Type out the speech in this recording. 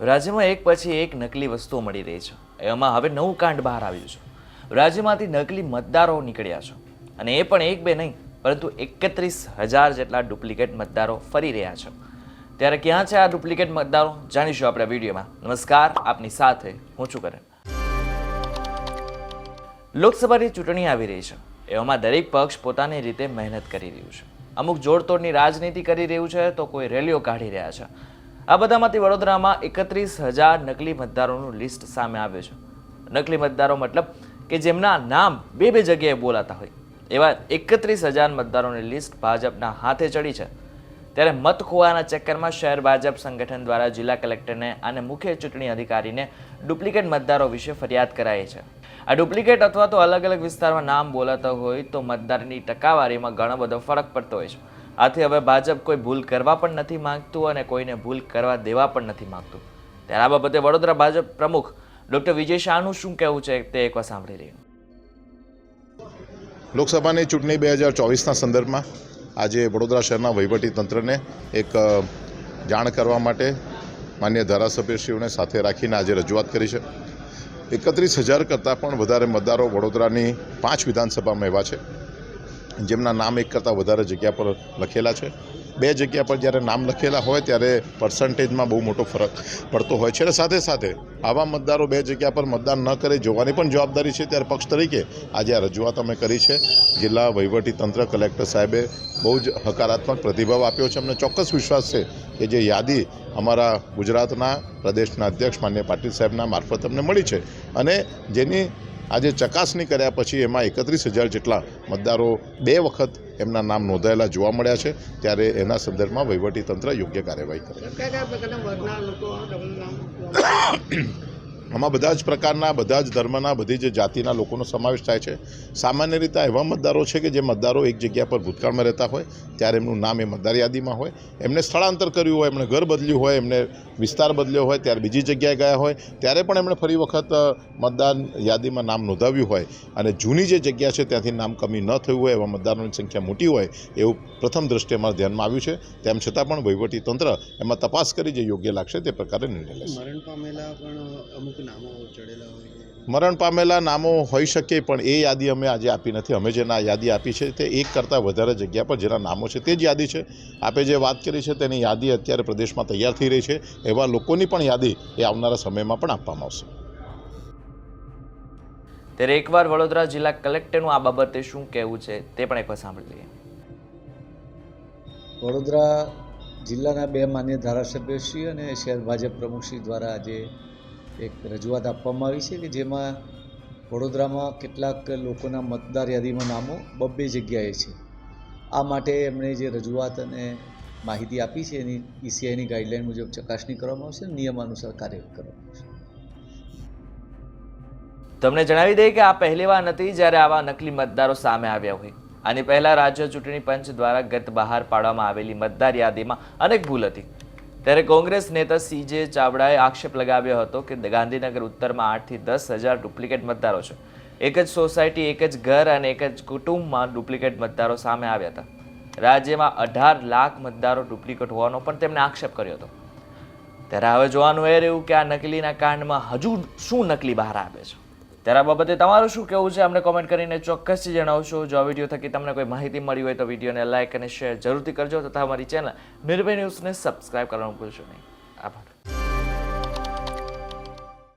રાજ્યમાં એક પછી એક નકલી વસ્તુઓ મળી રહી છે. એમાં હવે નવું કાંડ બહાર આવ્યું છે. રાજ્યમાંથી નકલી મતદારો નીકળ્યા છે. અને એ પણ એક બે નહીં, પરંતુ એકત્રીસ હજાર જેટલા ડુપ્લિકેટ મતદારો ફરી રહ્યા છે. ત્યારે ક્યાં છે આ ડુપ્લિકેટ મતદારો? જાણીશું આપણે વિડીયોમાં. નમસ્કાર, આપની સાથે હું છું કરણ. લોકસભાની ચૂંટણી આવી રહી છે. એવામાં દરેક પક્ષ પોતાની રીતે મહેનત કરી રહ્યું છે. અમુક જોડતોડની રાજનીતિ કરી રહ્યું છે તો કોઈ રેલીઓ કાઢી રહ્યા છે. આ બધામાંથી વડોદરામાં એકત્રીસ હજાર નકલી મતદારોનું લિસ્ટ સામે આવ્યું છે. નકલી મતદારો મતલબ કે જેમના નામ બે બે જગ્યાએ બોલાતા હોય. એવા એકત્રીસ હજાર મતદારોની લિસ્ટ ભાજપના હાથે ચડી છે. ત્યારે મત ખોવાના ચક્કરમાં શહેર ભાજપ સંગઠન દ્વારા જિલ્લા કલેક્ટરને અને મુખ્ય ચૂંટણી અધિકારીને ડુપ્લિકેટ મતદારો વિશે ફરિયાદ કરાઈ છે. આ ડુપ્લિકેટ અથવા તો અલગ અલગ વિસ્તારમાં નામ બોલાતા હોય તો મતદારની ટકાવારીમાં ઘણો બધો ફરક પડતો હોય છે. આથી હવે ભાજપ કોઈ ભૂલ કરવા પણ નથી માંગતું અને કોઈને ભૂલ કરવા દેવા પણ નથી માંગતું. ત્યારે આ બાબતે વડોદરા ભાજપ પ્રમુખ ડોક્ટર વિજય શાહનું શું કહેવું છે તે એકવાર સાંભળી રહ્યું. લોકસભાની ચૂંટણી બે હજાર ચોવીસના સંદર્ભમાં આજે વડોદરા શહેરના વહીવટી તંત્રને એક જાણ કરવા માટે માન્ય ધારાસભ્યશ્રીઓને સાથે રાખીને આજે રજૂઆત કરી છે. એકત્રીસ હજાર કરતાં પણ વધારે મતદારો વડોદરાની પાંચ વિધાનસભામાં એવા છે. જેમના નામ એક કરતાં વધારે જગ્યા પર લખેલા છે. બે જગ્યા પર જ્યારે નામ લખેલા હોય ત્યારે પર્સન્ટેજમાં બહુ મોટો ફરક પડતો હોય છે. અને સાથે સાથે આવા મતદારો બે જગ્યા પર મતદાન ન કરે જોવાની પણ જવાબદારી છે. ત્યારે પક્ષ તરીકે આજે આ રજૂઆત અમે કરી છે. જિલ્લા તંત્ર કલેક્ટર સાહેબે બહુ જ હકારાત્મક પ્રતિભાવ આપ્યો છે. અમને ચોક્કસ વિશ્વાસ છે કે જે યાદી અમારા ગુજરાતના પ્રદેશના અધ્યક્ષ માન્ય પાટીલ સાહેબના મારફત અમને મળી છે. અને જેની આજે ચકાસણી કર્યા પછી એમાં એકત્રીસ હજાર જેટલા મતદારો બે વખત એમના નામ નોંધાયેલા જોવા મળ્યા છે. ત્યારે એના સંદર્ભમાં વહીવટી તંત્ર યોગ્ય કાર્યવાહી કરે આમાં બધા જ પ્રકારના બધા જ ધર્મના બધી જ જાતિના લોકોનો સમાવેશ થાય છે. સામાન્ય રીતે એવા મતદારો છે કે જે મતદારો એક જગ્યા પર ભૂતકાળમાં રહેતા હોય ત્યારે એમનું નામ એ મતદાર યાદીમાં હોય. એમને સ્થળાંતર કર્યું હોય એમણે ઘર બદલ્યું હોય એમને વિસ્તાર બદલ્યો હોય ત્યારે બીજી જગ્યાએ ગયા હોય ત્યારે પણ એમણે ફરી વખત મતદાન યાદીમાં નામ નોંધાવ્યું હોય. અને જૂની જે જગ્યા છે ત્યાંથી નામ કમી ન થયું હોય એવા મતદારોની સંખ્યા મોટી હોય એવું પ્રથમ દ્રષ્ટિએ અમારા ધ્યાનમાં આવ્યું છે. તેમ છતાં પણ વહીવટી તંત્ર એમાં તપાસ કરી જે યોગ્ય લાગશે તે પ્રકારે નિર્ણય લેશે. મરણ પામેલા પણ અમુક નામો ચડેલા હોય મરણ પામેલા નામો હોઈ શકે પણ એ યાદી અમે આજે આપી નથી. અમે જેના યાદી આપી છે તે એક કરતાં વધારે જગ્યા પર જેના નામો છે તે જ યાદી છે. આપે જે વાત કરી છે તેની યાદી અત્યારે પ્રદેશમાં તૈયાર થઈ રહી છે. એવા લોકોની પણ યાદી એ આવનારા સમયમાં પણ આપવામાં આવશે. ત્યારે એકવાર વડોદરા જિલ્લા કલેક્ટરનું આ બાબતે શું કહેવું છે તે પણ એકવાર સાંભળી લઈએ. વડોદરા જિલ્લાના બે માન્ય ધારાસભ્યશ્રી અને શહેર ભાજપ પ્રમુખશ્રી દ્વારા આજે એક રજૂઆત આપવામાં આવી છે કે જેમાં વડોદરામાં કેટલાક લોકોના મતદાર યાદીમાં નામો બબ્બે જગ્યાએ છે. આ માટે એમણે જે રજૂઆત અને માહિતી આપી છે, એની ઈસીઆઈની ગાઈડલાઇન મુજબ ચકાસણી કરવામાં આવશે, નિયમાનુસાર કાર્ય કરવામાં આવશે. તમને જણાવી દઈએ કે આ પહેલી વાર નથી જ્યારે આવા નકલી મતદારો સામે આવ્યા હોય. આની પહેલા રાજ્ય ચૂંટણી પંચ દ્વારા ગત બહાર પાડવામાં આવેલી મતદાર યાદીમાં અનેક ભૂલ હતી. ત્યારે કોંગ્રેસ નેતા સીજે ચાવડાએ આક્ષેપ લગાવ્યો હતો કે ગાંધીનગર ઉત્તરમાં આઠથી દસ હજાર ડુપ્લિકેટ મતદારો છે. એક જ સોસાયટી, એક જ ઘર અને એક જ કુટુંબમાં ડુપ્લિકેટ મતદારો સામે આવ્યા હતા. રાજ્યમાં અઢાર લાખ મતદારો ડુપ્લિકેટ હોવાનો પણ તેમણે આક્ષેપ કર્યો હતો. ત્યારે હવે જોવાનું એ રહ્યું કે આ નકલીના કાંડમાં હજુ શું નકલી બહાર આવે છે? ત્યારે બાબતે તમારું શું કહેવું છે? અમને કોમેન્ટ કરીને ચોક્કસથી જણાવશો. જો આ વીડિયો થકી તમને કોઈ માહિતી મળી હોય તો વિડીયોને લાઇક અને શેર જરૂરથી કરજો તથા અમારી ચેનલ નિર્ભય ન્યૂઝને સબસ્ક્રાઇબ કરવાનું ભૂલશો નહીં. આભાર.